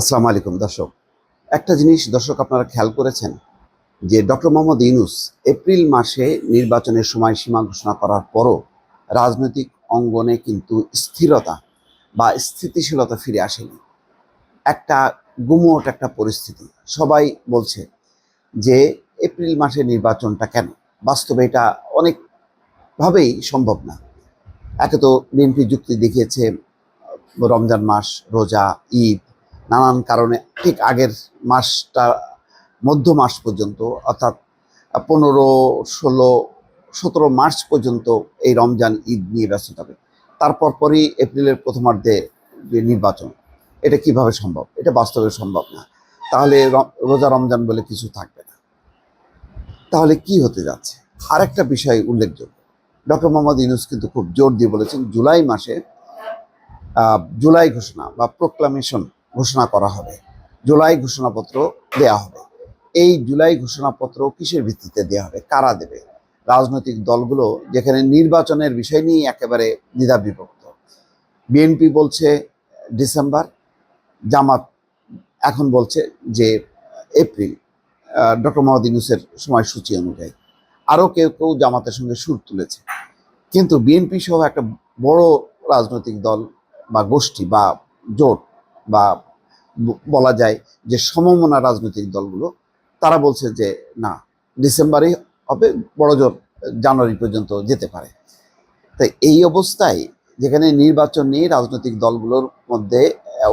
আসসালামু আলাইকুম, দর্শক। একটা জিনিস দর্শক আপনারা খেয়াল করেছেন, যে ডক্টর মোহাম্মদ ইউনুস এপ্রিল মাসে নির্বাচনের সময় সীমা ঘোষণা করার পরও রাজনৈতিক অঙ্গনে কিন্তু স্থিরতা বা স্থিতিশীলতা ফিরে আসেনি। একটা গুমোট একটা পরিস্থিতি। সবাই বলছে যে এপ্রিল মাসে নির্বাচনটা কেন? বাস্তবে এটা অনেকভাবেই সম্ভব না। একে তো বিএনপি যুক্তি দেখিয়েছে, রমজান মাস, রোজা, ঈদ নানান কারণে ঠিক আগের মাসটা মধ্য মাস পর্যন্ত, অর্থাৎ পনেরো, ষোলো, সতেরো মার্চ পর্যন্ত এই রমজান ঈদ নিয়ে ব্যস্ত থাকে। তারপর পরই এপ্রিলের প্রথমার্ধে যে নির্বাচন, এটা কীভাবে সম্ভব? এটা বাস্তবে সম্ভব না। তাহলে রোজা রমজান বলে কিছু থাকবে না। তাহলে কি হতে যাচ্ছে? আরেকটা বিষয় উল্লেখযোগ্য। ডক্টর মোহাম্মদ ইউনুস কিন্তু খুব জোর দিয়ে বলেছেন, জুলাই মাসে জুলাই ঘোষণা বা প্রোক্লামেশন ঘোষণা করা হবে। জুলাই ঘোষণাপত্র দেয়া হবে। এই জুলাই ঘোষণাপত্র কিসের ভিত্তিতে দেয়া হবে? কারা দেবে? রাজনৈতিক দলগুলো যেখানে নির্বাচনের বিষয় নিয়ে একেবারে দ্বিধা বিভক্ত বিএনপি বলছে ডিসেম্বর, জামাত এখন বলছে যে এপ্রিল। ডক্টর মোহাম্মদ ইউনুসের সময়সূচি অনুযায়ী। আরও কেউ কেউ জামাতের সঙ্গে সুর তুলেছে। কিন্তু বিএনপি সহ একটা বড় রাজনৈতিক দল বা গোষ্ঠী বা জোট বা বলা যায় যে সমমনা রাজনৈতিক দলগুলো, তারা বলছে যে না, ডিসেম্বরেই হবে, বড় জোর জানুয়ারি পর্যন্ত যেতে পারে। তাই এই অবস্থায় যেখানে নির্বাচন নিয়ে রাজনৈতিক দলগুলোর মধ্যে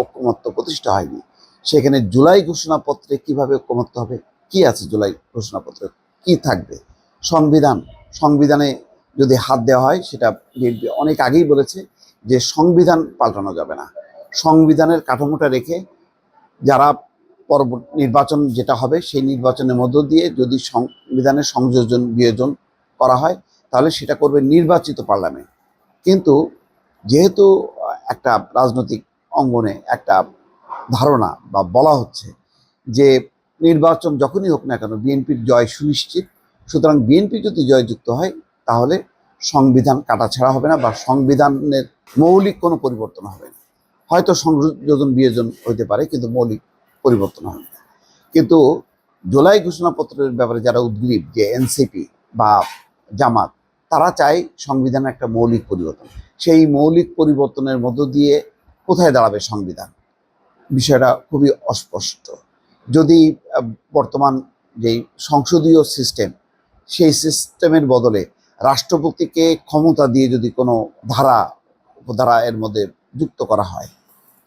ঐক্যমত্য প্রতিষ্ঠা হয়নি, সেখানে জুলাই ঘোষণাপত্রে কীভাবে ঐক্যমত্য হবে? কি আছে জুলাই ঘোষণাপত্রে? কি থাকবে? সংবিধান, সংবিধানে যদি হাত দেওয়া হয়, সেটা বিএনপি অনেক আগেই বলেছে যে সংবিধান পাল্টানো যাবে না। সংবিধানের কাঠামোটা রেখে যারা পরবর্তী নির্বাচন যেটা হবে সেই নির্বাচনের মধ্য দিয়ে যদি সংবিধানের সংযোজন বিয়োজন করা হয়, তাহলে সেটা করবে নির্বাচিত পার্লামেন্ট। কিন্তু যেহেতু একটা রাজনৈতিক অঙ্গনে একটা ধারণা বা বলা হচ্ছে যে নির্বাচন যখনই হোক না কেন, বিএনপির জয় সুনিশ্চিত, সুতরাং বিএনপি যদি জয়যুক্ত হয়, তাহলে সংবিধান কাটাছাড়া হবে না বা সংবিধানের মৌলিক কোনো পরিবর্তন হবে না। হয়তো সংযোজন বিয়োজন হইতে পারে, কিন্তু মৌলিক পরিবর্তন হয় না। কিন্তু জুলাই ঘোষণাপত্রের ব্যাপারে যারা উদ্গ্রীব, যে এনসিপি বা জামাত, তারা চায় সংবিধানের একটা মৌলিক পরিবর্তন। সেই মৌলিক পরিবর্তনের মধ্য দিয়ে কোথায় দাঁড়াবে সংবিধান? বিষয়টা খুবই অস্পষ্ট। যদি বর্তমান যেই সংসদীয় সিস্টেম, সেই সিস্টেমের বদলে রাষ্ট্রপতিকে ক্ষমতা দিয়ে যদি কোনো ধারা, উপধারা এর মধ্যে যুক্ত করা হয়।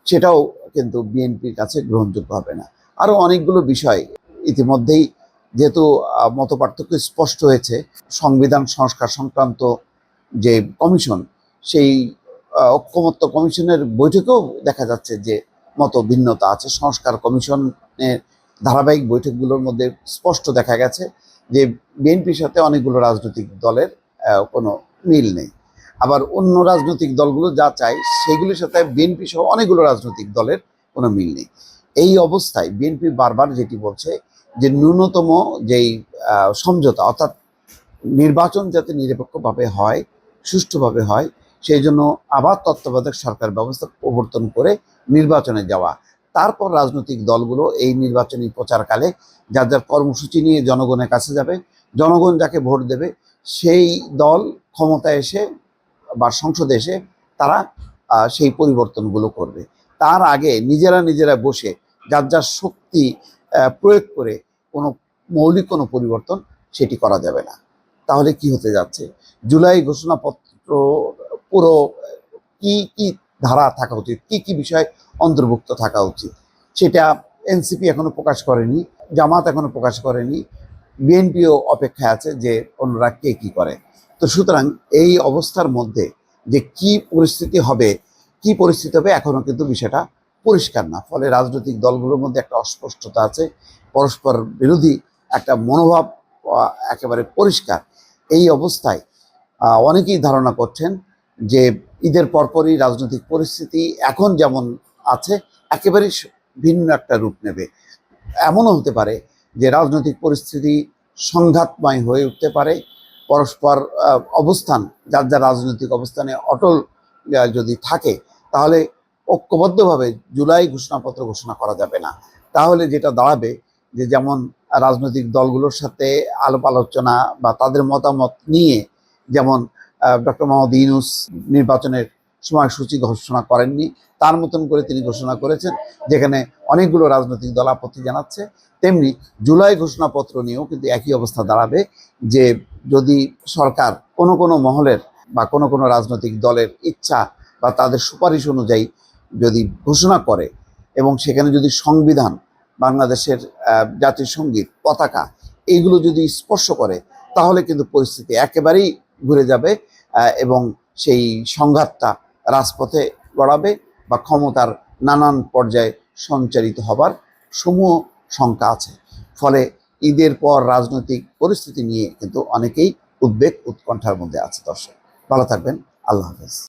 সেটাও কিন্তু বিএনপির কাছে গ্রহণযোগ্য হবে না। আরও অনেকগুলো বিষয় ইতিমধ্যেই যেহেতু মত পার্থক্য স্পষ্ট হয়েছে, সংবিধান সংস্কার সংক্রান্ত যে কমিশন, সেই ঐক্যমত্য কমিশনের বৈঠকেও দেখা যাচ্ছে যে মত ভিন্নতা আছে। সংস্কার কমিশনের ধারাবাহিক বৈঠকগুলোর মধ্যে স্পষ্ট দেখা গেছে যে বিএনপির সাথে অনেকগুলো রাজনৈতিক দলের কোনো মিল নেই। আবার অন্য রাজনৈতিক দলগুলো যা চায়, সেগুলির সাথে বিএনপি সহ অনেকগুলো রাজনৈতিক দলের কোনো মিল নেই। এই অবস্থায় বিএনপি বারবার যেটি বলছে যে ন্যূনতম যেই সমঝোতা, অর্থাৎ নির্বাচন যাতে নিরপেক্ষভাবে হয়, সুষ্ঠুভাবে হয়, সেই জন্য আবার তত্ত্বাবধায়ক সরকার ব্যবস্থা প্রবর্তন করে নির্বাচনে যাওয়া। তারপর রাজনৈতিক দলগুলো এই নির্বাচনী প্রচারকালে যার যার কর্মসূচি নিয়ে জনগণের কাছে যাবে, জনগণ যাকে ভোট দেবে, সেই দল ক্ষমতায় এসে বা সংসদে এসে তারা সেই পরিবর্তনগুলো করবে। তার আগে নিজেরা নিজেরা বসে যার যার শক্তি প্রয়োগ করে কোনো মৌলিক কোনো পরিবর্তন সেটি করা যাবে না। তাহলে কি হতে যাচ্ছে? জুলাই ঘোষণাপত্র, পুরো, কি কি ধারা থাকা উচিত? কি কি বিষয় অন্তর্ভুক্ত থাকা উচিত? সেটা এনসিপি এখনও প্রকাশ করেনি, জামাত এখনও প্রকাশ করেনি, বিএনপিও অপেক্ষায় আছে যে অন্যরা কে কি করে। তো সুতরাং এই অবস্থার মধ্যে যে কি পরিস্থিতি হবে, কি পরিস্থিতি হবে এখনও কিন্তু বিষয়টা পরিষ্কার না। ফলে রাজনৈতিক দলগুলোর মধ্যে একটা অস্পষ্টতা আছে, পরস্পর বিরোধী একটা মনোভাব একেবারে পরিষ্কার। এই অবস্থায় অনেকেই ধারণা করছেন যে ঈদের পরপরই রাজনৈতিক পরিস্থিতি এখন যেমন আছে একেবারেই ভিন্ন একটা রূপ নেবে। এমনও হতে পারে যে রাজনৈতিক পরিস্থিতি সংঘাতময় হয়ে উঠতে পারে পরস্পর অবস্থান, যার যার রাজনৈতিক অবস্থানে অটল যদি থাকে, তাহলে ঐক্যবদ্ধভাবে জুলাই ঘোষণাপত্র ঘোষণা করা যাবে না। তাহলে যেটা দাঁড়াবে, যে যেমন রাজনৈতিক দলগুলোর সাথে আলাপ আলোচনা বা তাদের মতামত নিয়ে যেমন ডক্টর মোহাম্মদ ইউনুস নির্বাচনের সময়সূচি ঘোষণা করেননি। তার মতন করে তিনি ঘোষণা করেছেন, যেখানে অনেকগুলো রাজনৈতিক দল আপত্তি জানাচ্ছে। তেমনি জুলাই ঘোষণাপত্র নিয়েও কিন্তু একই অবস্থা দাঁড়াবে, যে যদি সরকার কোনো কোনো মহলের বা কোনো কোনো রাজনৈতিক দলের ইচ্ছা বা তাদের সুপারিশ অনুযায়ী যদি ঘোষণা করে এবং সেখানে যদি সংবিধান, বাংলাদেশের জাতীয় সংগীত, পতাকা এইগুলো যদি স্পর্শ করে, তাহলে কিন্তু পরিস্থিতি একেবারেই ঘুরে যাবে এবং সেই সংঘাতটা রাজপথে গড়াবে বা ক্ষমতার নানান পর্যায়ে সঞ্চারিত হবার সমূহ শঙ্কা আছে। ফলে ঈদের পর রাজনৈতিক পরিস্থিতি নিয়ে কিন্তু অনেকেই উদ্বেগ উৎকণ্ঠার মধ্যে আছে দর্শক। ভালো থাকবেন, আল্লাহ হাফেজ।